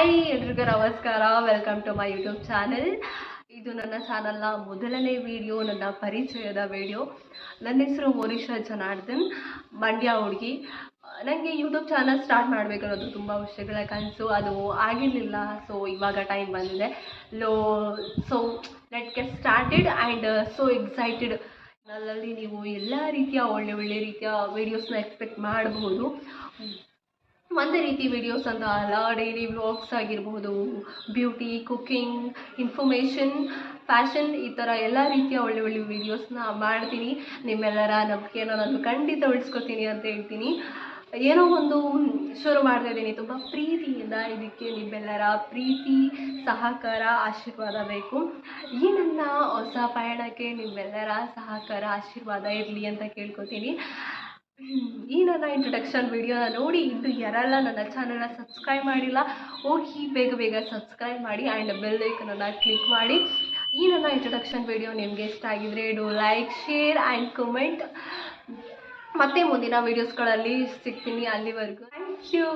Hi ಎಲ್ರಿಗೂ ನಮಸ್ಕಾರ. Welcome to my YouTube channel ಇದು ನನ್ನ ಚಾನಲ್ನ ಮೊದಲನೇ ವಿಡಿಯೋ ನನ್ನ ಪರಿಚಯದ ವಿಡಿಯೋ ನನ್ನ ಹೆಸರು ಮೋನಿಶಾ ಜನಾರ್ದನ್, ಮಂಡ್ಯ ಹುಡುಗಿ. ನನಗೆ ಯೂಟ್ಯೂಬ್ ಚಾನಲ್ ಸ್ಟಾರ್ಟ್ ಮಾಡಬೇಕನ್ನೋದು ತುಂಬ ವರ್ಷಗಳ ಕನಸು. ಅದು ಆಗಿರಲಿಲ್ಲ ಸೊ ಇವಾಗ ಟೈಮ್ ಬಂದಿದೆ. Low so let get started and so excited ನನ್ನಲ್ಲಿ ನೀವು ಎಲ್ಲ ರೀತಿಯ ಒಳ್ಳೆ ಒಳ್ಳೆ ರೀತಿಯ ವೀಡಿಯೋಸ್ನ ಎಕ್ಸ್ಪೆಕ್ಟ್ ಮಾಡಬಹುದು ಒಂದೇ ರೀತಿ ವಿಡಿಯೋಸ್ ಅಂತ ಅಲ್ಲ ಡೈಲಿ ವ್ಲಾಗ್ಸ್ ಆಗಿರ್ಬೋದು ಬ್ಯೂಟಿ ಕುಕ್ಕಿಂಗ್ ಇನ್ಫಾರ್ಮೇಷನ್ ಫ್ಯಾಷನ್ ಈ ಥರ ಎಲ್ಲ ರೀತಿಯ ಒಳ್ಳೆ ಒಳ್ಳೆ ವೀಡಿಯೋಸ್ನ ಮಾಡ್ತೀನಿ. ನಿಮ್ಮೆಲ್ಲರ ನಂಬಿಕೆನ ನಾನು ಖಂಡಿತ ಉಳಿಸ್ಕೊತೀನಿ ಅಂತ ಹೇಳ್ತೀನಿ. ಏನೋ ಒಂದು ಶುರು ಮಾಡ್ತಾ ಇದ್ದೀನಿ. ತುಂಬ ಪ್ರೀತಿಯಿಂದ ಇದಕ್ಕೆ ನಿಮ್ಮೆಲ್ಲರ ಪ್ರೀತಿ, ಸಹಕಾರ, ಆಶೀರ್ವಾದ ಬೇಕು. ಈ ನನ್ನ ಹೊಸ ಪಯಣಕ್ಕೆ ನಿಮ್ಮೆಲ್ಲರ ಸಹಕಾರ, ಆಶೀರ್ವಾದ ಇರಲಿ ಅಂತ ಕೇಳ್ಕೊತೀನಿ. ನನ್ನ ಇಂಟ್ರಡಕ್ಷನ್ ವಿಡಿಯೋನ ನೋಡಿ. ಇನ್ನು ಯಾರಲ್ಲ ನನ್ನ ಚಾನಲ್ನ ಸಬ್ಸ್ಕ್ರೈಬ್ ಮಾಡಿಲ್ಲ, ಹೋಗಿ ಬೇಗ ಬೇಗ ಸಬ್ಸ್ಕ್ರೈಬ್ ಮಾಡಿ. ಆ್ಯಂಡ್ ಬೆಲ್ ಐಕನನ್ನು ಕ್ಲಿಕ್ ಮಾಡಿ. ಈ ನನ್ನ ಇಂಟ್ರಡಕ್ಷನ್ ವಿಡಿಯೋ ನಿಮಗೆ ಇಷ್ಟ ಆಗಿದ್ರೆ do like share and comment ಮತ್ತೆ ಮುಂದಿನ ವೀಡಿಯೋಸ್ಗಳಲ್ಲಿ ಸಿಗ್ತೀನಿ ಅಲ್ಲಿವರೆಗೂ. Thank you